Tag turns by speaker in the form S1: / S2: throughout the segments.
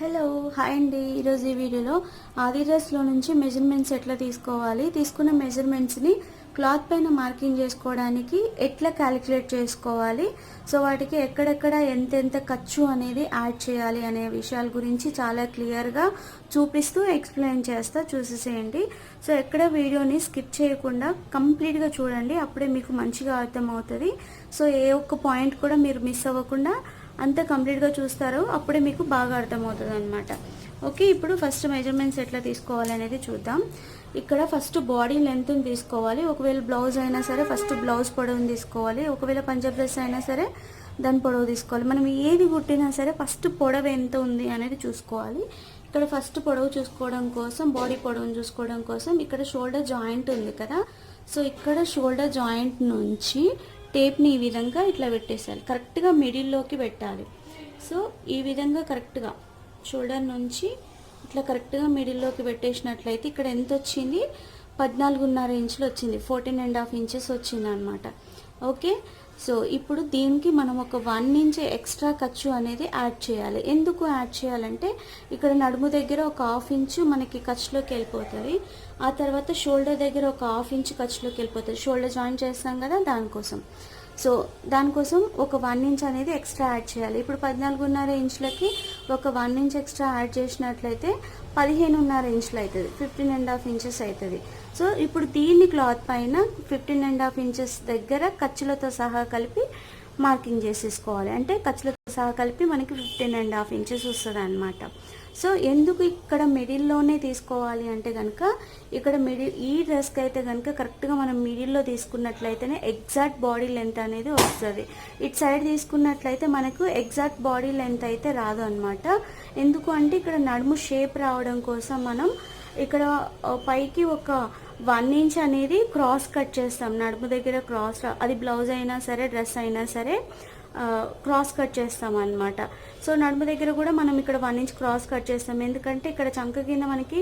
S1: Hello hi అండి. ఈరోజు ఈ వీడియోలో ఆదిరాస్లో నుంచి మెజర్మెంట్స్ ఎట్లా తీసుకోవాలి తీసుకున్న మెజర్మెంట్స్ని క్లాత్ పైన మార్కింగ్ చేసుకోవడానికి ఎట్లా క్యాలిక్యులేట్ చేసుకోవాలి సో వాటికి ఎక్కడెక్కడ ఎంతెంత ఖర్చు అనేది యాడ్ చేయాలి అనే విషయాల గురించి చాలా క్లియర్గా చూపిస్తూ ఎక్స్ప్లెయిన్ చేస్తా చూసేసేయండి. సో ఎక్కడ వీడియోని స్కిప్ చేయకుండా కంప్లీట్గా చూడండి అప్పుడే మీకు మంచిగా అర్థమవుతుంది. సో ఏ ఒక్క పాయింట్ కూడా మీరు మిస్ అవ్వకుండా అంతా కంప్లీట్గా చూస్తారు అప్పుడే మీకు బాగా అర్థమవుతుంది అనమాట ఓకే ఇప్పుడు ఫస్ట్ మెజర్మెంట్స్ ఎట్లా తీసుకోవాలి అనేది చూద్దాం. ఇక్కడ ఫస్ట్ బాడీ లెంత్ని తీసుకోవాలి. ఒకవేళ బ్లౌజ్ అయినా సరే ఫస్ట్ బ్లౌజ్ పొడవుని తీసుకోవాలి. ఒకవేళ పంజాబ్ డ్రెస్ అయినా సరే దాని పొడవు తీసుకోవాలి. మనం ఏది కుట్టినా సరే ఫస్ట్ పొడవు ఎంత ఉంది అనేది చూసుకోవాలి. ఇక్కడ ఫస్ట్ పొడవు చూసుకోవడం కోసం బాడీ పొడవును చూసుకోవడం కోసం ఇక్కడ షోల్డర్ జాయింట్ ఉంది కదా. సో ఇక్కడ షోల్డర్ జాయింట్ నుంచి టేప్ని ఈ విధంగా ఇట్లా పెట్టేసేయాలి కరెక్ట్గా మిడిల్లోకి పెట్టాలి. సో ఈ విధంగా కరెక్ట్గా షోల్డర్ నుంచి ఇట్లా కరెక్ట్గా మిడిల్లోకి పెట్టేసినట్లయితే ఇక్కడ ఎంత వచ్చింది? పద్నాలుగున్నర ఇంచులు వచ్చింది. ఫోర్టీన్ అండ్ హాఫ్ ఇంచెస్ వచ్చింది అనమాట ఓకే? సో ఇప్పుడు దీనికి మనం ఒక వన్ ఇంచ్ ఎక్స్ట్రా ఖర్చు అనేది యాడ్ చేయాలి. ఎందుకు యాడ్ చేయాలంటే ఇక్కడ నడుము దగ్గర ఒక హాఫ్ ఇంచు మనకి ఖర్చులోకి వెళ్ళిపోతుంది. ఆ తర్వాత షోల్డర్ దగ్గర ఒక హాఫ్ ఇంచ్ ఖర్చులోకి వెళ్ళిపోతుంది. షోల్డర్ జాయిన్ చేస్తాం కదా దానికోసం. సో దానికోసం ఒక వన్ ఇంచ్ అనేది ఎక్స్ట్రా యాడ్ చేయాలి. ఇప్పుడు పద్నాలుగున్నర ఇంచులకి ఒక వన్ ఇంచ్ ఎక్స్ట్రా యాడ్ చేసినట్లయితే పదిహేనున్నర ఇంచులు అవుతుంది ఫిఫ్టీన్ అండ్ హాఫ్ ఇంచెస్ అవుతుంది సో ఇప్పుడు దీన్ని క్లాత్ పైన ఫిఫ్టీన్ అండ్ హాఫ్ ఇంచెస్ దగ్గర ఖర్చులతో సహా కలిపి మార్కింగ్ చేసేసుకోవాలి. అంటే ఖర్చులతో సహా కలిపి మనకి ఫిఫ్టీన్ అండ్ హాఫ్ ఇంచెస్ వస్తుంది అనమాట సో ఎందుకు ఇక్కడ మిడిల్లోనే తీసుకోవాలి అంటే కనుక ఇక్కడ మిడిల్ ఈ డ్రెస్కి అయితే కనుక కరెక్ట్గా మనం మిడిల్లో తీసుకున్నట్లయితేనే ఎగ్జాక్ట్ బాడీ లెంత్ అనేది వస్తుంది. ఇటు సైడ్ తీసుకున్నట్లయితే మనకు ఎగ్జాక్ట్ బాడీ లెంత్ అయితే రాదు అనమాట ఎందుకు అంటే ఇక్కడ నడుము షేప్ రావడం కోసం మనం ఇక్కడ పైకి ఒక వన్ ఇంచ్ అనేది క్రాస్ కట్ చేస్తాం. నడుము దగ్గర క్రాస్ అది బ్లౌజ్ అయినా సరే డ్రెస్ అయినా సరే క్రాస్ కట్ చేస్తాం అనమాట సో నడుము దగ్గర కూడా మనం ఇక్కడ వన్ ఇంచ్ క్రాస్ కట్ చేస్తాం. ఎందుకంటే ఇక్కడ చంక కింద మనకి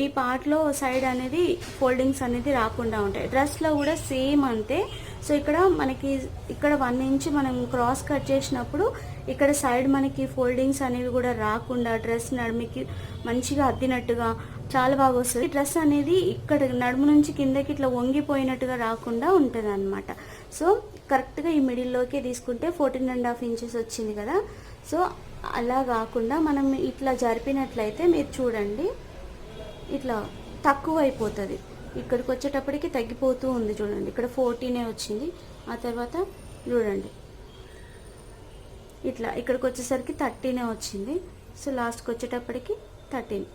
S1: ఈ పార్ట్లో సైడ్ అనేది ఫోల్డింగ్స్ అనేది రాకుండా ఉంటాయి. డ్రెస్లో కూడా సేమ్ అంతే. సో ఇక్కడ మనకి ఇక్కడ వన్ ఇంచ్ మనం క్రాస్ కట్ చేసినప్పుడు ఇక్కడ సైడ్ మనకి ఫోల్డింగ్స్ అనేవి కూడా రాకుండా డ్రెస్ నడుమికి మంచిగా అద్దినట్టుగా చాలా బాగా వస్తుంది. డ్రెస్ అనేది ఇక్కడ నడుము నుంచి కిందకి ఇట్లా వంగిపోయినట్టుగా రాకుండా ఉంటుంది అనమాట సో కరెక్ట్గా ఈ మిడిల్లోకి తీసుకుంటే ఫోర్టీన్ అండ్ హాఫ్ ఇంచెస్ వచ్చింది కదా. సో అలా కాకుండా మనం ఇట్లా జరిపినట్లయితే మీరు చూడండి. ఇట్లా తక్కువ అయిపోతుంది ఇక్కడికి వచ్చేటప్పటికి తగ్గిపోతూ ఉంది చూడండి. ఇక్కడ ఫోర్టీనే వచ్చింది. ఆ తర్వాత చూడండి. ఇట్లా ఇక్కడికి వచ్చేసరికి థర్టీనే వచ్చింది. సో లాస్ట్కి వచ్చేటప్పటికి థర్టీన్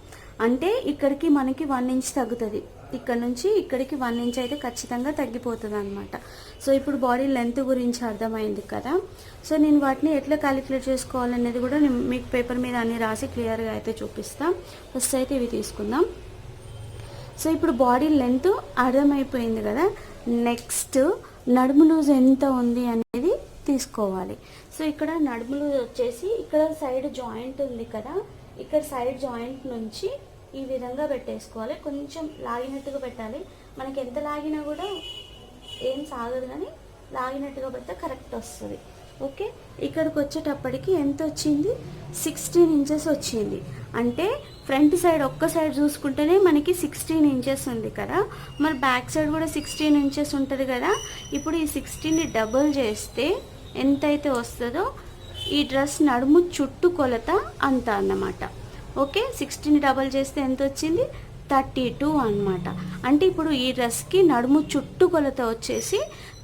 S1: అంటే ఇక్కడికి మనకి వన్ ఇంచ్ తగ్గుతుంది. ఇక్కడ నుంచి ఇక్కడికి వన్ ఇంచ్ అయితే ఖచ్చితంగా తగ్గిపోతుంది అనమాట సో ఇప్పుడు బాడీ లెంత్ గురించి అర్థమైంది కదా. సో నేను వాటిని ఎట్లా క్యాలిక్యులేట్ చేసుకోవాలనేది కూడా నేను మీకు పేపర్ మీద అన్ని రాసి క్లియర్గా అయితే చూపిస్తాను ఫస్ట్ అయితే ఇవి తీసుకుందాం. సో ఇప్పుడు బాడీ లెంత్ అర్థమైపోయింది కదా. నెక్స్ట్ నడుము లూజ్ ఎంత ఉంది అనేది తీసుకోవాలి. సో ఇక్కడ నడుము లూజ్ వచ్చేసి ఇక్కడ సైడ్ జాయింట్ ఉంది కదా. ఇక్కడ సైడ్ జాయింట్ నుంచి ఈ విధంగా పెట్టేసుకోవాలి. కొంచెం లాగినట్టుగా పెట్టాలి. మనకి ఎంత లాగినా కూడా ఏం సాగదు కానీ లాగినట్టుగా పెడితే కరెక్ట్ వస్తుంది. ఓకే? ఇక్కడికి వచ్చేటప్పటికి ఎంత వచ్చింది? సిక్స్టీన్ ఇంచెస్ వచ్చింది. అంటే ఫ్రంట్ సైడ్ ఒక్క సైడ్ చూసుకుంటేనే మనకి సిక్స్టీన్ ఇంచెస్ ఉంది కదా. మరి బ్యాక్ సైడ్ కూడా సిక్స్టీన్ ఇంచెస్ ఉంటుంది కదా. ఇప్పుడు ఈ సిక్స్టీన్ని డబుల్ చేస్తే ఎంతైతే వస్తుందో ఈ డ్రెస్ నడుము చుట్టు కొలత అంత అన్నమాట. ఓకే? సిక్స్టీన్ డబల్ చేస్తే ఎంత వచ్చింది థర్టీ టూ అనమాట అంటే ఇప్పుడు ఈ డ్రెస్కి నడుము చుట్టు కొలత వచ్చేసి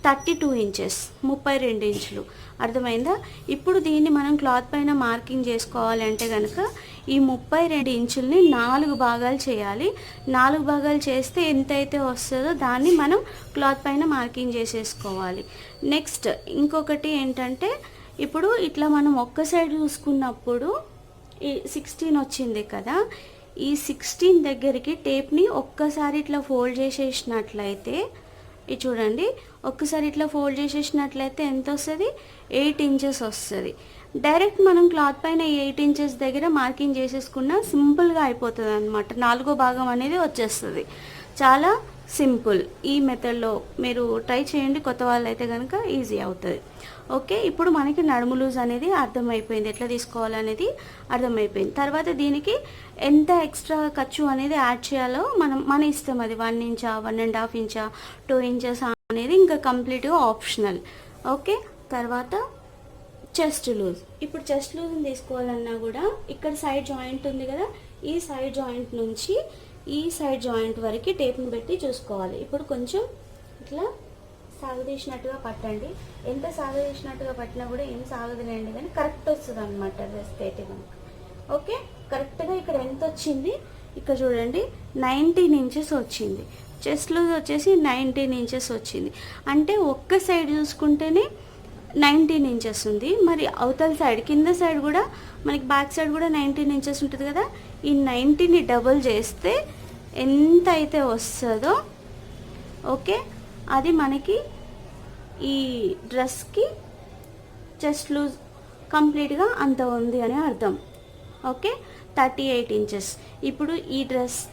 S1: థర్టీ టూ ఇంచెస్ ముప్పై రెండు ఇంచులు. అర్థమైందా? ఇప్పుడు దీన్ని మనం క్లాత్ పైన మార్కింగ్ చేసుకోవాలి అంటే కనుక ఈ ముప్పై రెండు ఇంచుల్ని నాలుగు భాగాలు చేయాలి. నాలుగు భాగాలు చేస్తే ఎంతైతే వస్తుందో దాన్ని మనం క్లాత్ పైన మార్కింగ్ చేసేసుకోవాలి. నెక్స్ట్ ఇంకొకటి ఏంటంటే ఇప్పుడు ఇట్లా మనం ఒక్క సైడ్ చూసుకున్నప్పుడు ఈ సిక్స్టీన్ వచ్చింది కదా ఈ సిక్స్టీన్ దగ్గరికి టేప్ని ఒక్కసారి ఇట్లా ఫోల్డ్ చేసేసినట్లయితే ఇది చూడండి ఒక్కసారి ఇట్లా ఫోల్డ్ చేసేసినట్లయితే ఎంత వస్తుంది? ఎయిట్ ఇంచెస్ వస్తుంది. డైరెక్ట్ మనం క్లాత్ పైన ఎయిట్ ఇంచెస్ దగ్గర మార్కింగ్ చేసేసుకున్న సింపుల్గా అయిపోతుంది అనమాట నాలుగో భాగం అనేది వచ్చేస్తుంది. చాలా సింపుల్. ఈ మెథడ్లో మీరు ట్రై చేయండి కొత్త వాళ్ళు అయితే కనుక ఈజీ అవుతుంది. ఓకే ఇప్పుడు మనకి నడుము లూజ్ అనేది అర్థమైపోయింది. ఎట్లా తీసుకోవాలనేది అర్థమైపోయింది. తర్వాత దీనికి ఎంత ఎక్స్ట్రా ఖర్చు అనేది యాడ్ చేయాలో మనం మన ఇష్టం అది. వన్ ఇంచా వన్ అండ్ హాఫ్ ఇంచా టూ ఇంచెస్ అనేది ఇంకా కంప్లీట్గా ఆప్షనల్. ఓకే తర్వాత చెస్ట్ లూజ్. ఇప్పుడు చెస్ట్ లూజ్ని తీసుకోవాలన్నా కూడా ఇక్కడ సైడ్ జాయింట్ ఉంది కదా ఈ సైడ్ జాయింట్ నుంచి ఈ సైడ్ జాయింట్ వరకు టేప్ని పెట్టి చూసుకోవాలి. ఇప్పుడు కొంచెం ఇట్లా సాగదీసినట్టుగా పట్టండి. ఎంత సాగదీసినట్టుగా పట్టినా కూడా ఏం సాగదులేండి కానీ కరెక్ట్ వస్తుంది అనమాట వేస్తే అయితే కనుక. ఓకే కరెక్ట్గా ఇక్కడ ఎంత వచ్చింది? ఇక్కడ చూడండి నైన్టీన్ ఇంచెస్ వచ్చింది. చెస్ట్లో వచ్చేసి నైన్టీన్ ఇంచెస్ వచ్చింది. అంటే ఒక్క సైడ్ చూసుకుంటేనే నైన్టీన్ ఇంచెస్ ఉంది. మరి అవతల సైడ్ కింద సైడ్ కూడా మనకి బ్యాక్ సైడ్ కూడా నైన్టీన్ ఇంచెస్ ఉంటుంది కదా? ఈ నైన్టీన్ని డబుల్ చేస్తే ఎంత అయితే వస్తుందో ఓకే? అది మనకి ఈ డ్రెస్కి చెస్ట్ లూజ్ కంప్లీట్గా అంత ఉంది అని అర్థం. ఓకే? Thirty eight inches. ఇప్పుడు ఈ డ్రెస్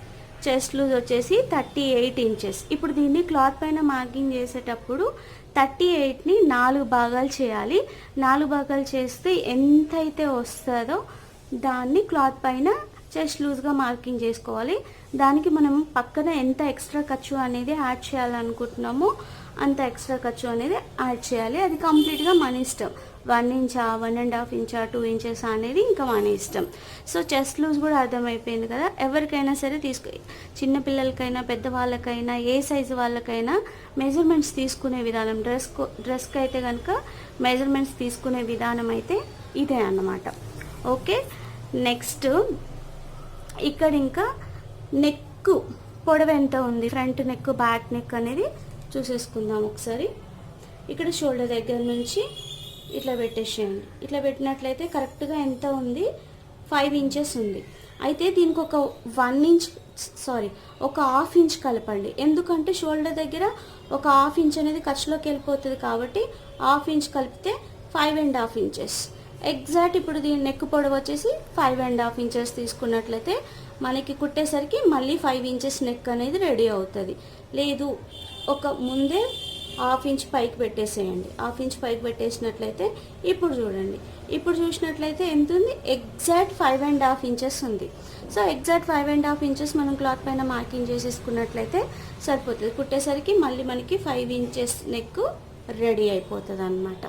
S1: చెస్ట్ లూజ్ వచ్చేసి థర్టీ ఎయిట్ ఇంచెస్. ఇప్పుడు దీన్ని క్లాత్ పైన మార్కింగ్ చేసేటప్పుడు థర్టీ ఎయిట్ని నాలుగు భాగాలు చేయాలి. నాలుగు భాగాలు చేస్తే ఎంత అయితే వస్తుందో దాన్ని క్లాత్ పైన చెస్ట్ లూజ్గా మార్కింగ్ చేసుకోవాలి. దానికి మనం పక్కన ఎంత ఎక్స్ట్రా ఖర్చు అనేది యాడ్ చేయాలనుకుంటున్నామో అంత ఎక్స్ట్రా ఖర్చు అనేది యాడ్ చేయాలి. అది కంప్లీట్గా మన ఇష్టం. వన్ ఇంచా వన్ అండ్ హాఫ్ ఇంచా టూ ఇంచెస్ అనేది ఇంకా మన ఇష్టం. సో చెస్ట్ లూజ్ కూడా అర్థమైపోయింది కదా. ఎవరికైనా సరే తీసుకు చిన్నపిల్లలకైనా పెద్దవాళ్ళకైనా ఏ సైజు వాళ్ళకైనా మెజర్మెంట్స్ తీసుకునే విధానం డ్రెస్ డ్రెస్కి అయితే కనుక మెజర్మెంట్స్ తీసుకునే విధానం అయితే ఇదే అన్నమాట. ఓకే? నెక్స్ట్ ఇక్కడ ఇంకా నెక్ పొడవు ఎంత ఉంది? ఫ్రంట్ నెక్ బ్యాక్ నెక్ అనేది చూసేసుకుందాం ఒకసారి. ఇక్కడ షోల్డర్ దగ్గర నుంచి ఇట్లా పెట్టేసేయండి. ఇట్లా పెట్టినట్లయితే కరెక్ట్గా ఎంత ఉంది? ఫైవ్ ఇంచెస్ ఉంది. అయితే దీనికి ఒక వన్ ఇంచ్ సారీ ఒక హాఫ్ ఇంచ్ కలపండి. ఎందుకంటే షోల్డర్ దగ్గర ఒక హాఫ్ ఇంచ్ అనేది ఖర్చులోకి వెళ్ళిపోతుంది కాబట్టి హాఫ్ ఇంచ్ కలిపితే five and half inches. Exact ఇప్పుడు దీని నెక్ పొడవు వచ్చేసి ఫైవ్ అండ్ హాఫ్ ఇంచెస్ తీసుకున్నట్లయితే మనకి కుట్టేసరికి మళ్ళీ ఫైవ్ ఇంచెస్ నెక్ అనేది రెడీ అవుతుంది. లేదు ఒక ముందే హాఫ్ ఇంచ్ పైకి పెట్టేసేయండి. హాఫ్ ఇంచ్ పైకి పెట్టేసినట్లయితే ఇప్పుడు చూడండి. ఇప్పుడు చూసినట్లయితే ఎంత ఉంది exact five and half inches ఉంది. So exact five and half inches మనం క్లాత్ పైన మార్కింగ్ చేసేసుకున్నట్లయితే సరిపోతుంది. కుట్టేసరికి మళ్ళీ మనకి ఫైవ్ ఇంచెస్ నెక్ రెడీ అయిపోతుంది అనమాట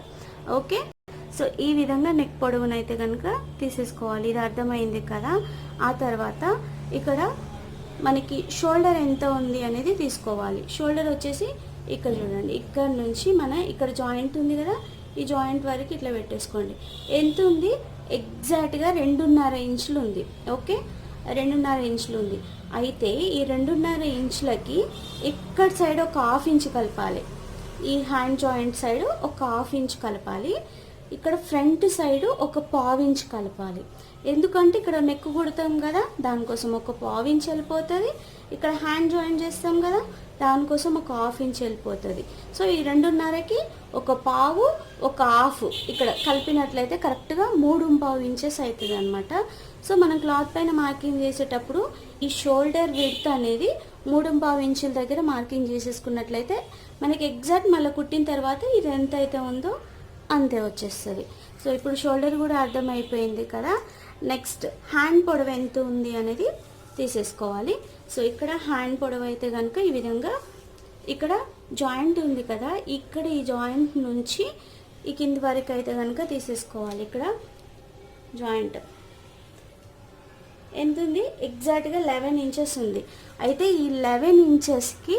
S1: ఓకే సో ఈ విధంగా నెక్ పొడవునైతే కనుక తీసేసుకోవాలి. ఇది అర్థమైంది కదా? ఆ తర్వాత ఇక్కడ మనకి షోల్డర్ ఎంత ఉంది అనేది తీసుకోవాలి. షోల్డర్ వచ్చేసి ఇక్కడ చూడండి. ఇక్కడ నుంచి మన ఇక్కడ జాయింట్ ఉంది కదా? ఈ జాయింట్ వరకు ఇట్లా పెట్టేసుకోండి. ఎంత ఉంది? ఎగ్జాక్ట్గా రెండున్నర ఇంచులు ఉంది. ఓకే? రెండున్నర ఇంచులు ఉంది. అయితే ఈ రెండున్నర ఇంచులకి ఇక్కడ సైడ్ ఒక హాఫ్ ఇంచ్ కలపాలి. ఈ హ్యాండ్ జాయింట్ సైడ్ ఒక హాఫ్ ఇంచ్ కలపాలి. ఇక్కడ ఫ్రంట్ సైడ్ ఒక పావు కలపాలి. ఎందుకంటే ఇక్కడ నెక్ కుడతాం కదా దానికోసం ఒక పావు వెళ్ళిపోతుంది. ఇక్కడ హ్యాండ్ జాయిన్ చేస్తాం కదా దానికోసం ఒక హాఫ్ ఇంచ్ వెళ్ళిపోతుంది. సో ఈ రెండున్నరకి ఒక పావు ఒక హాఫ్ ఇక్కడ కలిపినట్లయితే కరెక్ట్గా మూడు పావు ఇంచెస్ అవుతుంది అనమాట సో మనం క్లాత్ పైన మార్కింగ్ చేసేటప్పుడు ఈ షోల్డర్ విడ్త్ అనేది మూడు పావు ఇంచుల దగ్గర మార్కింగ్ చేసేసుకున్నట్లయితే మనకి ఎగ్జాక్ట్ మళ్ళీ కుట్టిన తర్వాత ఇది ఎంత అయితే ఉందో అంతే వచ్చేస్తుంది. సో ఇప్పుడు షోల్డర్ కూడా అర్థమైపోయింది కదా? నెక్స్ట్ హ్యాండ్ పొడవు ఎంత ఉంది అనేది తీసేసుకోవాలి. సో ఇక్కడ హ్యాండ్ పొడవు అయితే కనుక ఈ విధంగా ఇక్కడ జాయింట్ ఉంది కదా? ఇక్కడ ఈ జాయింట్ నుంచి ఈ కింది వరకు అయితే కనుక తీసేసుకోవాలి. ఇక్కడ జాయింట్. ఎంత ఉంది? ఎగ్జాక్ట్గా లెవెన్ ఇంచెస్ ఉంది. అయితే ఈ లెవెన్ ఇంచెస్కి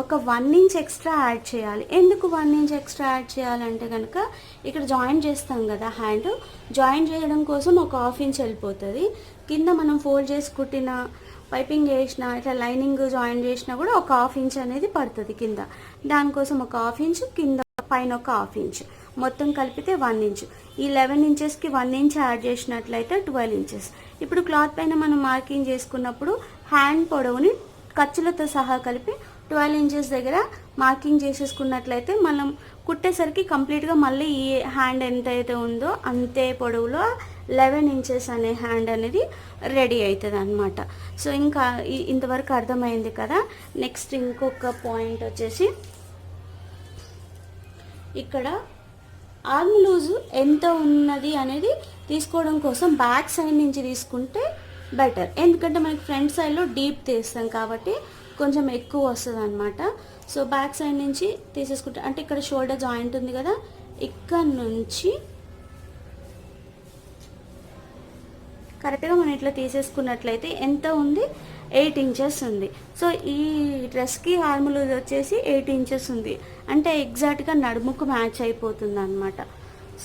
S1: ఒక వన్ ఇంచ్ ఎక్స్ట్రా యాడ్ చేయాలి. ఎందుకు వన్ ఇంచ్ ఎక్స్ట్రా యాడ్ చేయాలంటే కనుక ఇక్కడ జాయిన్ చేస్తాం కదా హ్యాండ్. జాయిన్ చేయడం కోసం ఒక హాఫ్ ఇంచ్ వెళ్ళిపోతుంది. కింద మనం ఫోల్డ్ చేసి కుట్టిన పైపింగ్ చేసిన ఇట్లా లైనింగ్ జాయిన్ చేసినా కూడా ఒక హాఫ్ ఇంచ్ అనేది పడుతుంది కింద. దానికోసం ఒక హాఫ్ ఇంచ్ కింద పైన ఒక హాఫ్ ఇంచ్. మొత్తం కలిపితే వన్ ఇంచ్. ఈ లెవెన్ ఇంచెస్కి వన్ ఇంచ్ యాడ్ చేసినట్లయితే ట్వెల్వ్ ఇంచెస్. ఇప్పుడు క్లాత్ పైన మనం మార్కింగ్ చేసుకున్నప్పుడు హ్యాండ్ పొడవుని ఖర్చులతో సహా కలిపి ట్వెల్వ్ ఇంచెస్ దగ్గర మార్కింగ్ చేసేసుకున్నట్లయితే మనం కుట్టేసరికి కంప్లీట్గా మళ్ళీ ఈ హ్యాండ్ ఎంత అయితే ఉందో అంతే పొడవులో లెవెన్ ఇంచెస్ అనే హ్యాండ్ అనేది రెడీ అవుతుంది అనమాట సో ఇంకా ఇంతవరకు అర్థమైంది కదా? నెక్స్ట్ ఇంకొక పాయింట్ వచ్చేసి ఇక్కడ ఆర్మ్ లూజు ఎంత ఉన్నది అనేది తీసుకోవడం కోసం బ్యాక్ సైడ్ నుంచి తీసుకుంటే బెటర్. ఎందుకంటే మనకి ఫ్రంట్ సైడ్లో డీప్ తీస్తాం కాబట్టి కొంచెం ఎక్కువ వస్తుంది అనమాట సో బ్యాక్ సైడ్ నుంచి తీసేసుకుంటే అంటే ఇక్కడ షోల్డర్ జాయింట్ ఉంది కదా ఇక్కడ నుంచి కరెక్ట్గా మనం ఇట్లా తీసేసుకున్నట్లయితే ఎంత ఉంది? ఎయిట్ ఇంచెస్ ఉంది. సో ఈ డ్రెస్కి ఆర్మ్ వచ్చేసి ఎయిట్ ఇంచెస్ ఉంది. అంటే ఎగ్జాక్ట్గా నడుముకు మ్యాచ్ అయిపోతుంది అనమాట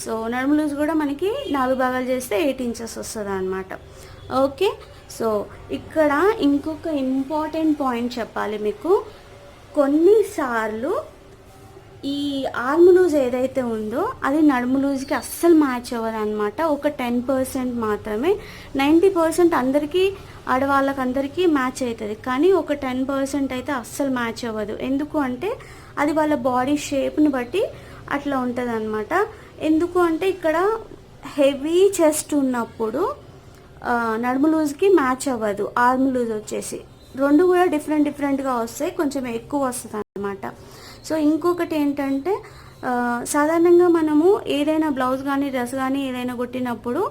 S1: సో నడుము లూజ్ కూడా మనకి నాలుగు భాగాలు చేస్తే ఎయిట్ ఇంచెస్ వస్తుంది అనమాట ఓకే సో ఇక్కడ ఇంకొక ఇంపార్టెంట్ పాయింట్ చెప్పాలి మీకు. కొన్నిసార్లు ఈ ఆర్మ్ లూజ్ ఏదైతే ఉందో అది నడుము లూజ్కి అస్సలు మ్యాచ్ అవ్వదు అనమాట ఒక టెన్ పర్సెంట్ మాత్రమే. నైంటీ పర్సెంట్ అందరికీ ఆడవాళ్ళకందరికీ మ్యాచ్ అవుతుంది కానీ ఒక టెన్ పర్సెంట్ అయితే అస్సలు మ్యాచ్ అవ్వదు. ఎందుకు అంటే అది వాళ్ళ బాడీ షేప్ని బట్టి అట్లా ఉంటుంది అనమాట ఎందుకు అంటే ఇక్కడ హెవీ చెస్ట్ ఉన్నప్పుడు నడుము లూజ్కి మ్యాచ్ అవ్వదు ఆర్మ్ లూజ్ వచ్చేసి. రెండు కూడా డిఫరెంట్ డిఫరెంట్గా వస్తాయి కొంచెం ఎక్కువ వస్తుంది అనమాట సో ఇంకొకటి ఏంటంటే సాధారణంగా మనము ఏదైనా బ్లౌజ్ కానీ డ్రెస్ కానీ ఏదైనా కుట్టినప్పుడు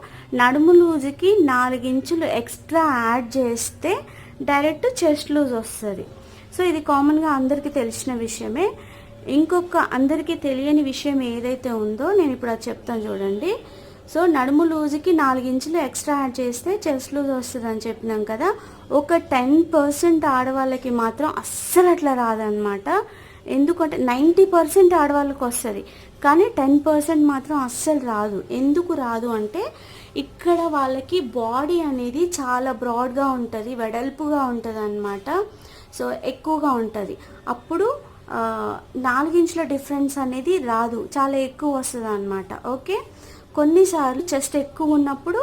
S1: నడుము లూజ్కి నాలుగించులు ఎక్స్ట్రా యాడ్ చేస్తే డైరెక్ట్ చెస్ట్ లూజ్ వస్తుంది. సో ఇది కామన్గా అందరికీ తెలిసిన విషయమే. ఇంకొక అందరికీ తెలియని విషయం ఏదైతే ఉందో నేను ఇప్పుడు అది చెప్తాను చూడండి. సో నడుము లూజ్కి నాలుగించులు ఎక్స్ట్రా యాడ్ చేస్తే చెస్ట్ లూజ్ వస్తుంది అని చెప్పినాం కదా. ఒక టెన్ పర్సెంట్ ఆడవాళ్ళకి మాత్రం అస్సలు అట్లా రాదనమాట ఎందుకంటే నైంటీ పర్సెంట్ ఆడవాళ్ళకి వస్తుంది. కానీ టెన్ పర్సెంట్ మాత్రం అస్సలు రాదు. ఎందుకు రాదు అంటే ఇక్కడ వాళ్ళకి బాడీ అనేది చాలా బ్రాడ్గా ఉంటుంది వెడల్పుగా ఉంటుంది అనమాట సో ఎక్కువగా ఉంటుంది. అప్పుడు నాలుగించుల డిఫరెన్స్ అనేది రాదు. చాలా ఎక్కువ వస్తుంది అనమాట ఓకే? కొన్నిసార్లు చెస్ట్ ఎక్కువ ఉన్నప్పుడు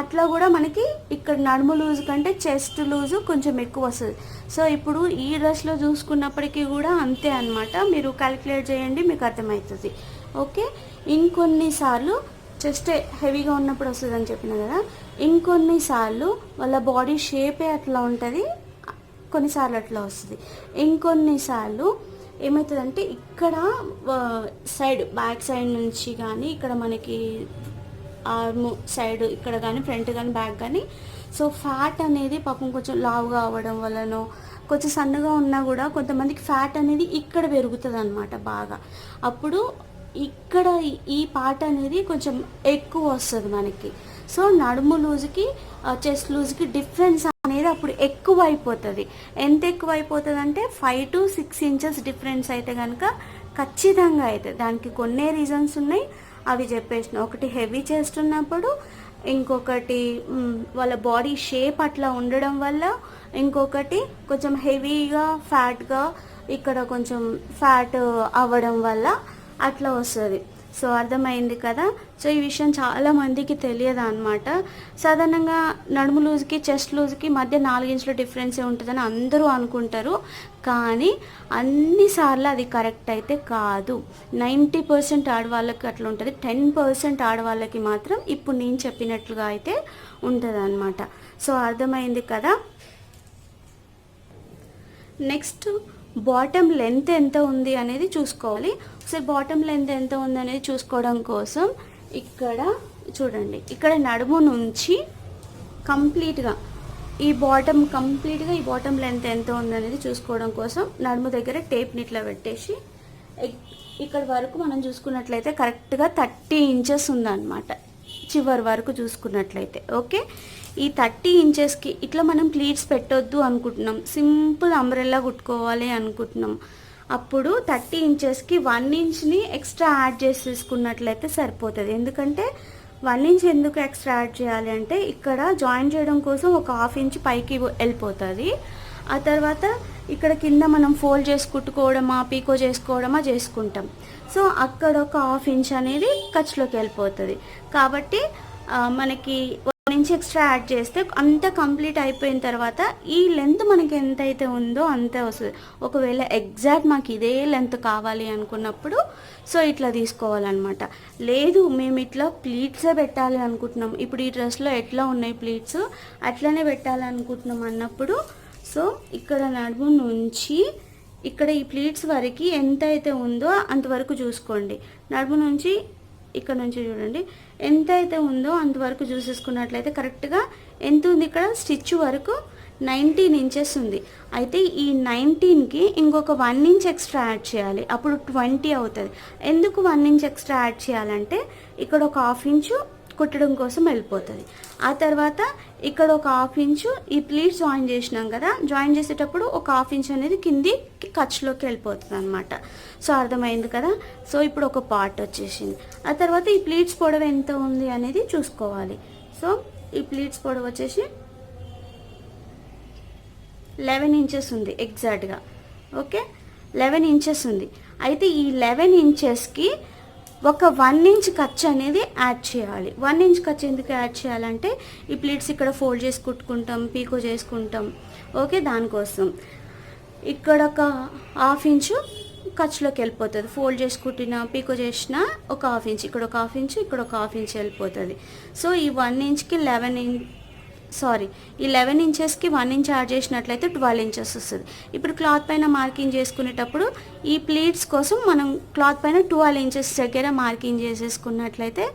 S1: అట్లా కూడా మనకి ఇక్కడ నడుము లూజ్ కంటే చెస్ట్ లూజు కొంచెం ఎక్కువ వస్తుంది. సో ఇప్పుడు ఈ డ్రెస్లో చూసుకున్నప్పటికీ కూడా అంతే అనమాట మీరు క్యాలిక్యులేట్ చేయండి మీకు అర్థమవుతుంది. ఓకే? ఇంకొన్నిసార్లు చెస్ట్ హెవీగా ఉన్నప్పుడు వస్తుంది అని చెప్పిన కదా ఇంకొన్నిసార్లు వాళ్ళ బాడీ షేపే అట్లా ఉంటుంది. కొన్నిసార్లు అట్లా వస్తుంది. ఇంకొన్నిసార్లు ఏమవుతుందంటే ఇక్కడ సైడ్ బ్యాక్ సైడ్ నుంచి కానీ ఇక్కడ మనకి ఆర్మ్ సైడ్ ఇక్కడ కానీ ఫ్రంట్ కానీ బ్యాక్ కానీ సో ఫ్యాట్ అనేది పాపం కొంచెం లావుగా అవ్వడం వలనో కొంచెం సన్నగా ఉన్నా కూడా కొంతమందికి ఫ్యాట్ అనేది ఇక్కడ పెరుగుతుంది అనమాట బాగా. అప్పుడు ఇక్కడ ఈ- పాట పార్ట్ అనేది కొంచెం ఎక్కువ వస్తుంది మనకి. సో నడుము లూజ్కి చెస్ట్ లూజ్కి డిఫరెన్స్ అప్పుడు ఎక్కువ అయిపోతుంది ఎంత ఎక్కువ అయిపోతుంది అంటే five to six inches difference అయితే కనుక ఖచ్చితంగా అవుతుంది దానికి కొన్ని రీజన్స్ ఉన్నాయి. అవి చెప్పేసిన ఒకటి హెవీ చేస్తున్నప్పుడు ఇంకొకటి వాళ్ళ బాడీ షేప్ అట్లా ఉండడం వల్ల ఇంకొకటి కొంచెం హెవీగా ఫ్యాట్గా ఇక్కడ కొంచెం ఫ్యాట్ అవ్వడం వల్ల అట్లా వస్తుంది. సో అర్థమైంది కదా? సో ఈ విషయం చాలా మందికి తెలియదు అనమాట సాధారణంగా నడుము లూజ్కి చెస్ట్ లూజ్కి మధ్య నాలుగించుల డిఫరెన్సే ఉంటుందని అందరూ అనుకుంటారు. కానీ అన్నిసార్లు అది కరెక్ట్ అయితే కాదు. నైంటీ పర్సెంట్ ఆడవాళ్ళకి అట్లా ఉంటుంది. టెన్ పర్సెంట్ ఆడవాళ్ళకి మాత్రం ఇప్పుడు నేను చెప్పినట్లుగా అయితే ఉంటుంది అనమాట సో అర్థమైంది కదా? నెక్స్ట్ బాటమ్ లెంత్ ఎంత ఉంది అనేది చూసుకోవాలి. సో బాటమ్ లెంత్ ఎంత ఉంది అనేది చూసుకోవడం కోసం ఇక్కడ చూడండి ఇక్కడ నడుము నుంచి కంప్లీట్గా ఈ బాటమ్ కంప్లీట్గా ఈ బాటమ్ లెంత్ ఎంత ఉంది అనేది చూసుకోవడం కోసం నడుము దగ్గర టేప్ని ఇట్లా పెట్టేసి ఇక్కడ వరకు మనం చూసుకున్నట్లయితే కరెక్ట్గా థర్టీ ఇంచెస్ ఉందన్నమాట. చివరి వరకు చూసుకున్నట్లయితే ఓకే? ఈ థర్టీ ఇంచెస్కి ఇట్లా మనం ప్లీట్స్ పెట్టొద్దు అనుకుంటున్నాం. సింపుల్ అంబ్రెల్లా కుట్టుకోవాలి అనుకుంటున్నాం. అప్పుడు థర్టీ ఇంచెస్కి వన్ ఇంచ్ని ఎక్స్ట్రా యాడ్ చేసి తీసుకున్నట్లయితే సరిపోతుంది. ఎందుకంటే వన్ ఇంచ్ ఎందుకు ఎక్స్ట్రా యాడ్ చేయాలి అంటే ఇక్కడ జాయిన్ చేయడం కోసం ఒక హాఫ్ ఇంచ్ పైకి వెళ్ళిపోతుంది. ఆ తర్వాత ఇక్కడ కింద మనం ఫోల్డ్ చేసి కుట్టుకోవడమా పీకో చేసుకోవడమా చేసుకుంటాం. సో అక్కడ ఒక హాఫ్ ఇంచ్ అనేది ఖర్చులోకి వెళ్ళిపోతుంది. కాబట్టి మనకి నుంచి ఎక్స్ట్రా యాడ్ చేస్తే అంత కంప్లీట్ అయిపోయిన తర్వాత ఈ లెంత్ మనకి ఎంత అయితే ఉందో అంతే వస్తుంది. ఒకవేళ ఎగ్జాక్ట్ మాకు ఇదే లెంత్ కావాలి అనుకున్నప్పుడు సో ఇట్లా తీసుకోవాలన్నమాట. లేదు మేము ఇట్లా ప్లీట్సే పెట్టాలి అనుకుంటున్నాం. ఇప్పుడు ఈ డ్రెస్లో ఎట్లా ఉన్నాయి ప్లీట్స్ అట్లనే పెట్టాలి అనుకుంటున్నాం అన్నప్పుడు సో ఇక్కడ నడుము నుంచి ఇక్కడ ఈ ప్లీట్స్ వరకు ఎంత అయితే ఉందో అంతవరకు చూసుకోండి. నడుము నుంచి ఇక్కడ నుంచి చూడండి. ఎంత అయితే ఉందో అంతవరకు చూసేసుకున్నట్లయితే కరెక్ట్గా ఎంత ఉంది ఇక్కడ? స్టిచ్ వరకు నైన్టీన్ ఇంచెస్ ఉంది. అయితే ఈ నైన్టీన్కి ఇంకొక వన్ ఇంచ్ ఎక్స్ట్రా యాడ్ చేయాలి. అప్పుడు ట్వంటీ అవుతుంది. ఎందుకు వన్ ఇంచ్ ఎక్స్ట్రా యాడ్ చేయాలంటే ఇక్కడ ఒక హాఫ్ ఇంచు కుట్టడం కోసం వెళ్ళిపోతుంది. ఆ తర్వాత ఇక్కడ ఒక హాఫ్ ఇంచు ఈ ప్లీట్స్ జాయిన్ చేసినాం కదా జాయిన్ చేసేటప్పుడు ఒక హాఫ్ ఇంచ్ అనేది కింది ఖర్చులోకి వెళ్ళిపోతుంది అనమాట సో అర్థమైంది కదా? సో ఇప్పుడు ఒక పార్ట్ వచ్చేసింది. ఆ తర్వాత ఈ ప్లీట్స్ పొడవు ఎంత ఉంది అనేది చూసుకోవాలి. సో ఈ ప్లీట్స్ పొడవు వచ్చేసి లెవెన్ ఇంచెస్ ఉంది ఎగ్జాక్ట్గా. ఓకే? లెవెన్ ఇంచెస్ ఉంది. అయితే ఈ లెవెన్ ఇంచెస్కి ఒక వన్ ఇంచ్ ఖర్చు అనేది యాడ్ చేయాలి. వన్ ఇంచ్ ఖర్చు ఎందుకు యాడ్ చేయాలంటే ఈ ప్లేట్స్ ఇక్కడ ఫోల్డ్ చేసి కుట్టుకుంటాం పీకో చేసుకుంటాం. ఓకే దానికోసం. ఇక్కడ ఒక హాఫ్ ఇంచు ఖర్చులోకి వెళ్ళిపోతుంది. ఫోల్డ్ చేసి కుట్టిన పీకో చేసిన ఒక హాఫ్ ఇంచ్ ఇక్కడ ఒక హాఫ్ ఇంచ్ ఇక్కడ ఒక హాఫ్ ఇంచ్ వెళ్ళిపోతుంది. సో ఈ వన్ ఇంచ్కి లెవెన్ ఇంచ్ సారీ ఈ లెవెన్ ఇంచెస్కి వన్ ఇంచ్ యాడ్ చేసినట్లయితే ట్వెల్వ్ ఇంచెస్ వస్తుంది. ఇప్పుడు క్లాత్ పైన మార్కింగ్ చేసుకునేటప్పుడు ఈ ప్లీట్స్ కోసం మనం క్లాత్ పైన ట్వెల్వ్ ఇంచెస్ దగ్గర మార్కింగ్ చేసేసుకున్నట్లయితే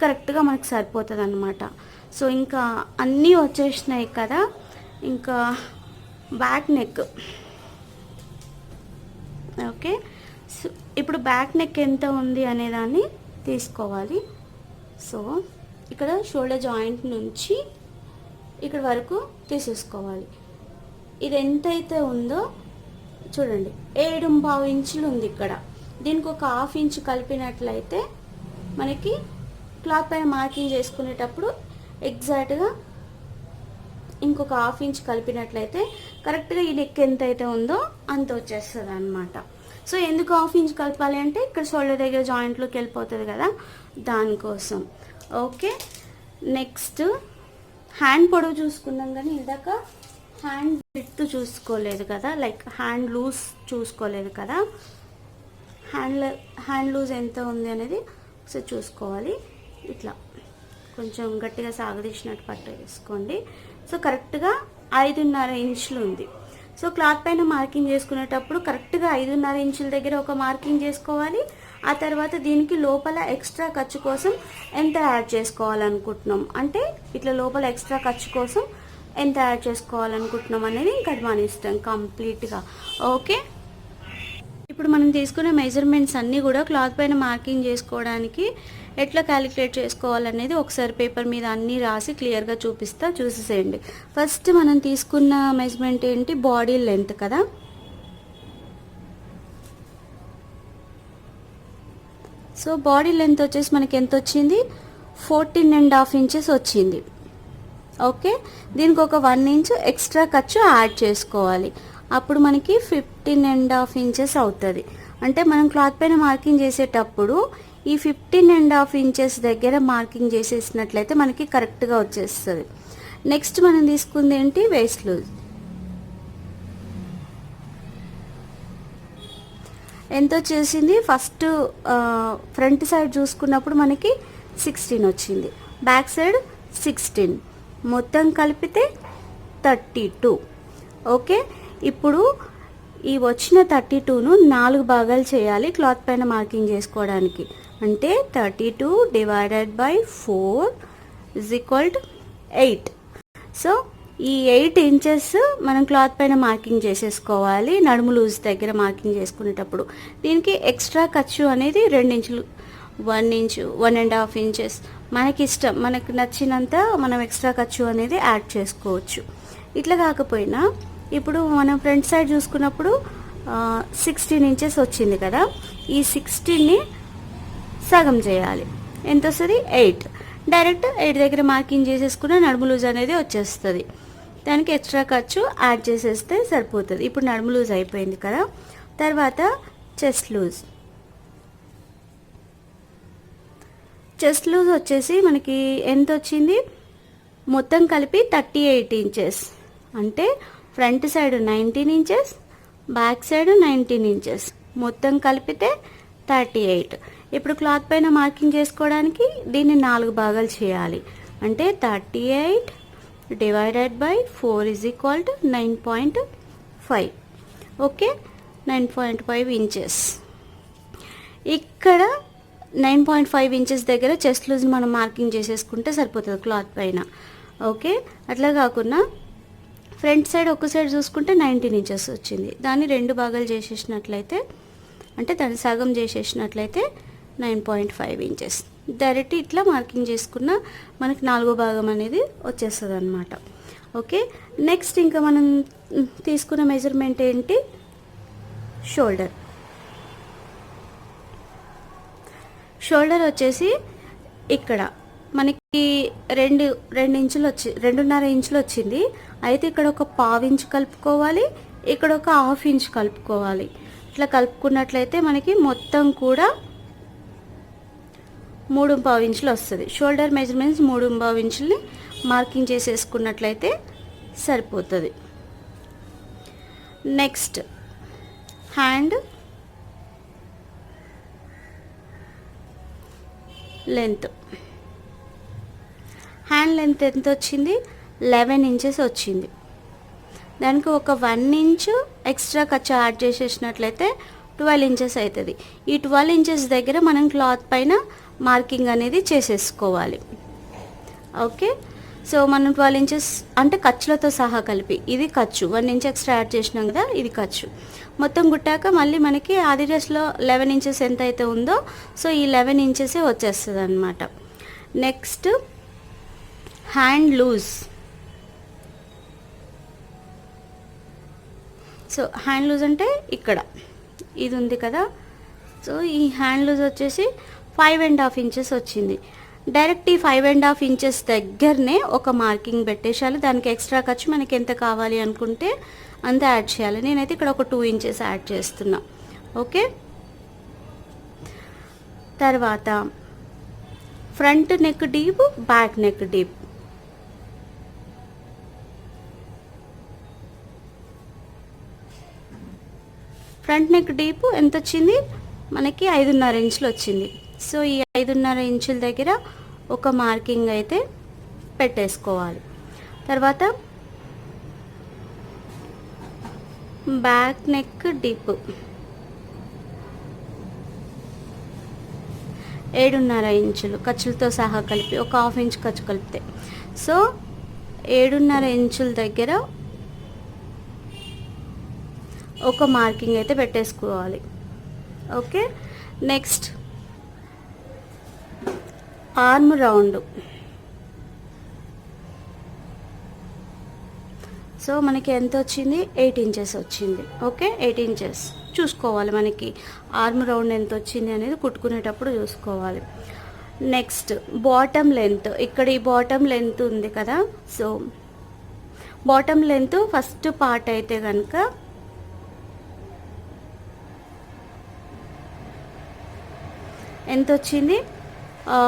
S1: కరెక్ట్గా మనకు సరిపోతుంది అనమాట సో ఇంకా అన్నీ వచ్చేసినాయి కదా ఇంకా బ్యాక్ నెక్ ఓకే సో ఇప్పుడు బ్యాక్ నెక్ ఎంత ఉంది అనేదాన్ని తీసుకోవాలి. సో ఇక్కడ షోల్డర్ జాయింట్ నుంచి ఇక్కడ వరకు తీసేసుకోవాలి. ఇది ఎంతైతే ఉందో చూడండి ఏడు పావు ఇంచులు ఉంది ఇక్కడ. దీనికి ఒక హాఫ్ ఇంచ్ కలిపినట్లయితే మనకి క్లాత్ పైన మార్కింగ్ చేసుకునేటప్పుడు ఎగ్జాక్ట్గా ఇంకొక హాఫ్ ఇంచ్ కలిపినట్లయితే కరెక్ట్గా ఈ నెక్ ఎంత అయితే ఉందో అంత వచ్చేస్తుంది అనమాట సో ఎందుకు హాఫ్ ఇంచ్ కలపాలి అంటే ఇక్కడ షోల్డర్ దగ్గర జాయింట్లోకి వెళ్ళిపోతుంది కదా దానికోసం. ఓకే నెక్స్ట్ హ్యాండ్ పొడవు చూసుకున్నాం కానీ ఇందాక హ్యాండ్ విత్ చూసుకోలేదు కదా లైక్ హ్యాండ్ లూజ్ చూసుకోలేదు కదా. హ్యాండ్ హ్యాండ్ లూజ్ ఎంత ఉంది అనేది ఒకసారి చూసుకోవాలి. ఇట్లా కొంచెం గట్టిగా సాగదీసినట్టు పట్టు వేసుకోండి. సో కరెక్ట్గా ఐదున్నర ఇంచులు ఉంది. సో క్లాత్ పైన మార్కింగ్ చేసుకునేటప్పుడు కరెక్ట్గా ఐదున్నర ఇంచుల దగ్గర ఒక మార్కింగ్ చేసుకోవాలి. ఆ తర్వాత దీనికి లోపల ఎక్స్ట్రా ఖర్చు కోసం ఎంత యాడ్ చేసుకోవాలనుకుంటున్నాం? అంటే ఇట్లా లోపల ఎక్స్ట్రా ఖర్చు కోసం ఎంత యాడ్ చేసుకోవాలనుకుంటున్నాం అనేది ఇంకా మన ఇష్టం కంప్లీట్గా. ఓకే? ఇప్పుడు మనం తీసుకునే మెజర్మెంట్స్ అన్నీ కూడా క్లాత్ పైన మార్కింగ్ చేసుకోవడానికి ఎట్లా క్యాలిక్యులేట్ చేసుకోవాలనేది ఒకసారి పేపర్ మీద అన్నీ రాసి క్లియర్గా చూపిస్తా చూసేసేయండి. ఫస్ట్ మనం తీసుకున్న మెజర్మెంట్ ఏంటి? బాడీ లెంత్ కదా? సో బాడీ లెంత్ వచ్చేసి మనకి ఎంత వచ్చింది? ఫోర్టీన్ అండ్ హాఫ్ ఇంచెస్ వచ్చింది. ఓకే? దీనికి ఒక వన్ ఇంచ్ ఎక్స్ట్రా ఖర్చు యాడ్ చేసుకోవాలి. అప్పుడు మనకి ఫిఫ్టీన్ అండ్ హాఫ్ ఇంచెస్ అవుతుంది. అంటే మనం క్లాత్ పైన మార్కింగ్ చేసేటప్పుడు ఈ ఫిఫ్టీన్ అండ్ హాఫ్ ఇంచెస్ దగ్గర మార్కింగ్ చేసేసినట్లయితే మనకి కరెక్ట్గా వచ్చేస్తుంది. నెక్స్ట్ మనం తీసుకుంది ఏంటి? వేస్ట్ లూజ్ ఎంత వచ్చేసింది ఫస్ట్ ఫ్రంట్ సైడ్ చూసుకున్నప్పుడు మనకి సిక్స్టీన్ వచ్చింది. Back side sixteen. మొత్తం కలిపితే థర్టీ టూ. ఓకే? ఇప్పుడు ఈ వచ్చిన థర్టీ టూను నాలుగు భాగాలు చేయాలి క్లాత్ పైన మార్కింగ్ చేసుకోవడానికి. అంటే thirty two divided by four is equal to eight. So ఈ ఎయిట్ ఇంచెస్ మనం క్లాత్ పైన మార్కింగ్ చేసేసుకోవాలి నడుము లూజ్ దగ్గర మార్కింగ్ చేసుకునేటప్పుడు. దీనికి ఎక్స్ట్రా ఖర్చు అనేది రెండు ఇంచులు one inch one and half inches. మనకి ఇష్టం మనకు నచ్చినంత మనం ఎక్స్ట్రా ఖర్చు అనేది యాడ్ చేసుకోవచ్చు. ఇట్లా కాకపోయినా ఇప్పుడు మనం ఫ్రంట్ సైడ్ చూసుకున్నప్పుడు సిక్స్టీన్ ఇంచెస్ వచ్చింది కదా. ఈ సిక్స్టీన్ని సగం చేయాలి. ఎంత వస్తుంది? ఎయిట్. డైరెక్ట్ ఎయిట్ దగ్గర మార్కింగ్ చేసేసుకున్న నడుము లూజ్ అనేది వచ్చేస్తుంది. దానికి ఎక్స్ట్రా ఖర్చు యాడ్ చేసేస్తే సరిపోతుంది. ఇప్పుడు నడుము లూజ్ అయిపోయింది కదా తర్వాత చెస్ట్ లూజ్. చెస్ట్ లూజ్ వచ్చేసి మనకి ఎంత వచ్చింది? మొత్తం కలిపి థర్టీ ఎయిట్ ఇంచెస్. అంటే front side nineteen inches back side nineteen inches. మొత్తం కలిపితే థర్టీ ఎయిట్. ఇప్పుడు క్లాత్ పైన మార్కింగ్ చేసుకోవడానికి దీన్ని నాలుగు భాగాలు చేయాలి. అంటే thirty eight divided by four is equal to nine point five. Okay? Nine point five inches. ఇక్కడ నైన్ పాయింట్ ఫైవ్ ఇంచెస్ దగ్గర చెస్ట్ లూజ్ మనం మార్కింగ్ చేసేసుకుంటే సరిపోతుంది క్లాత్ పైన. ఓకే? అట్లా కాకుండా ఫ్రంట్ సైడ్ ఒక సైడ్ చూసుకుంటే నైన్టీన్ ఇంచెస్ వచ్చింది. దాన్ని రెండు భాగాలు చేసేసినట్లయితే అంటే దాన్ని సగం చేసేసినట్లయితే nine point five inches. Direct ఇట్లా మార్కింగ్ చేసుకున్న మనకి నాలుగో భాగం అనేది వచ్చేస్తుంది అనమాట ఓకే? నెక్స్ట్ ఇంకా మనం తీసుకున్న మెజర్మెంట్ ఏంటి? షోల్డర్ షోల్డర్ వచ్చేసి ఇక్కడ మనకి రెండు రెండు ఇంచులు వచ్చి రెండున్నర ఇంచులు వచ్చింది. అయితే ఇక్కడ ఒక పావు ఇంచు కలుపుకోవాలి ఇక్కడ ఒక హాఫ్ ఇంచ్ కలుపుకోవాలి. ఇట్లా కలుపుకున్నట్లయితే మనకి మొత్తం కూడా మూడు పావు ఇంచులు వస్తుంది. షోల్డర్ మెజర్మెంట్స్ మూడు పావు ఇంచుల్ని మార్కింగ్ చేసేసుకున్నట్లయితే సరిపోతుంది. Next hand length. Hand length ఎంత వచ్చింది లెవెన్ ఇంచెస్ వచ్చింది. దానికి ఒక వన్ ఇంచు ఎక్స్ట్రా ఖర్చు యాడ్ చేసేసినట్లయితే ట్వెల్వ్ ఇంచెస్ అవుతుంది. ఈ ట్వెల్వ్ ఇంచెస్ దగ్గర మనం క్లాత్ పైన మార్కింగ్ అనేది చేసేసుకోవాలి. ఓకే? సో మనం ట్వెల్వ్ ఇంచెస్ అంటే ఖర్చులతో సహా కలిపి. ఇది ఖర్చు. వన్ ఇంచ్ ఎక్స్ట్రా యాడ్ చేసినాం కదా ఇది ఖర్చు. మొత్తం కుట్టాక మళ్ళీ మనకి ఆది డ్రెస్లో లెవెన్ ఇంచెస్ ఎంత అయితే ఉందో సో ఈ లెవెన్ ఇంచెసే వచ్చేస్తుంది అనమాట next hand loose. So hand loose అంటే ఇక్కడ. ఇది ఉంది కదా. సో ఈ హ్యాండ్ లూజ్ వచ్చేసి ఫైవ్ అండ్ హాఫ్ ఇంచెస్ వచ్చింది. డైరెక్ట్ ఈ ఫైవ్ అండ్ హాఫ్ ఇంచెస్ దగ్గరనే ఒక మార్కింగ్ పెట్టేసాలి దానికి ఎక్స్ట్రా ఖర్చు మనకి ఎంత కావాలి అనుకుంటే అంత యాడ్ చేయాలి. నేనైతే ఇక్కడ ఒక టూ ఇంచెస్ యాడ్ చేస్తున్నా. ఓకే? తర్వాత front neck deep back neck deep front neck deep ఎంత వచ్చింది? మనకి ఐదున్నర ఇంచులు వచ్చింది. సో ఈ ఐదున్నర ఇంచుల దగ్గర ఒక మార్కింగ్ అయితే పెట్టేసుకోవాలి. తర్వాత బ్యాక్ నెక్ డీప్. ఏడున్నర ఇంచులు ఖర్చులతో సహా కలిపి ఒక హాఫ్ ఇంచ్ ఖర్చు కలిపితే. సో ఏడున్నర ఇంచుల దగ్గర ఒక మార్కింగ్ అయితే పెట్టేసుకోవాలి. Okay? Next. Arm round. So మనకి ఎంత వచ్చింది? ఎయిట్ ఇంచెస్ వచ్చింది. ఓకే? Eight inches. చూసుకోవాలి మనకి. ఆర్మ్ రౌండ్ ఎంత వచ్చింది అనేది కుట్టుకునేటప్పుడు చూసుకోవాలి. Next bottom length. ఇక్కడ ఈ బాటమ్ లెంత్ ఉంది కదా? So bottom length first part అయితే కనుక ఎంత వచ్చింది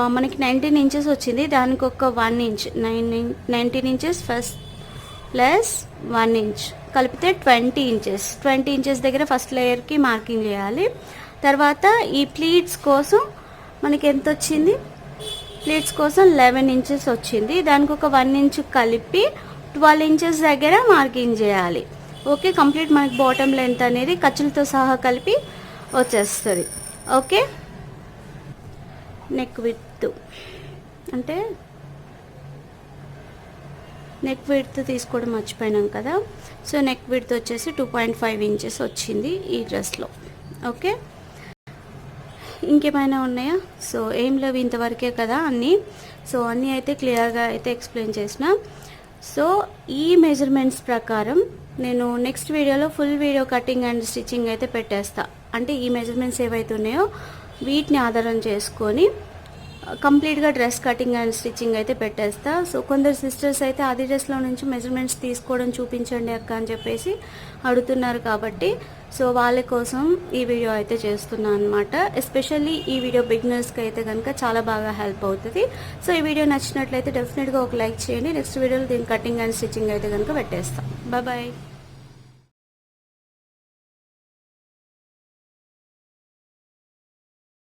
S1: మనకి నైన్టీన్ ఇంచెస్ వచ్చింది. దానికి ఒక one inch. Nine nineteen inches first plus one inch. కలిపితే ట్వంటీ ఇంచెస్. ట్వంటీ ఇంచెస్ దగ్గర ఫస్ట్ లేయర్కి మార్కింగ్ చేయాలి. తర్వాత ఈ ప్లీట్స్ కోసం మనకి ఎంత వచ్చింది ప్లీట్స్ కోసం లెవెన్ ఇంచెస్ వచ్చింది. దానికి ఒక వన్ ఇంచ్ కలిపి ట్వెల్వ్ ఇంచెస్ దగ్గర మార్కింగ్ చేయాలి. ఓకే? కంప్లీట్ మనకి బాటమ్ లెంత్ అనేది ఖర్చులతో సహా కలిపి వచ్చేస్తుంది. ఓకే? నెక్ విత్ అంటే నెక్ విడ్త్ తీసుకోవడం మర్చిపోయినాం కదా. సో నెక్ విడ్త్ వచ్చేసి టూ పాయింట్ ఫైవ్ ఇంచెస్ వచ్చింది ఈ డ్రెస్లో ఓకే ఇంకేమైనా ఉన్నాయా? సో ఏం లేవు ఇంతవరకే కదా అన్నీ. సో అన్నీ అయితే క్లియర్గా అయితే ఎక్స్ప్లెయిన్ చేసిన. సో ఈ మెజర్మెంట్స్ ప్రకారం నేను నెక్స్ట్ వీడియోలో full video cutting and stitching అయితే పెట్టేస్తా. అంటే ఈ మెజర్మెంట్స్ ఏవైతే ఉన్నాయో వీటిని ఆధారం చేసుకొని కంప్లీట్గా డ్రెస్ కటింగ్ అండ్ స్టిచ్చింగ్ అయితే పెట్టేస్తా. సో కొందరు సిస్టర్స్ అయితే ఆది డ్రెస్లో నుంచి మెజర్మెంట్స్ తీసుకోవడం చూపించండి అక్క అని చెప్పేసి అడుగుతున్నారు కాబట్టి సో వాళ్ళ కోసం ఈ వీడియో అయితే చేస్తున్నాను అనమాట ఎస్పెషల్లీ ఈ వీడియో బిగినర్స్కి అయితే కనుక చాలా బాగా హెల్ప్ అవుతుంది. సో ఈ వీడియో నచ్చినట్లయితే డెఫినెట్గా ఒక లైక్ చేయండి. నెక్స్ట్ వీడియోలో దీని కటింగ్ అండ్ స్టిచ్చింగ్ అయితే కనుక పెట్టేస్తాం. Bye bye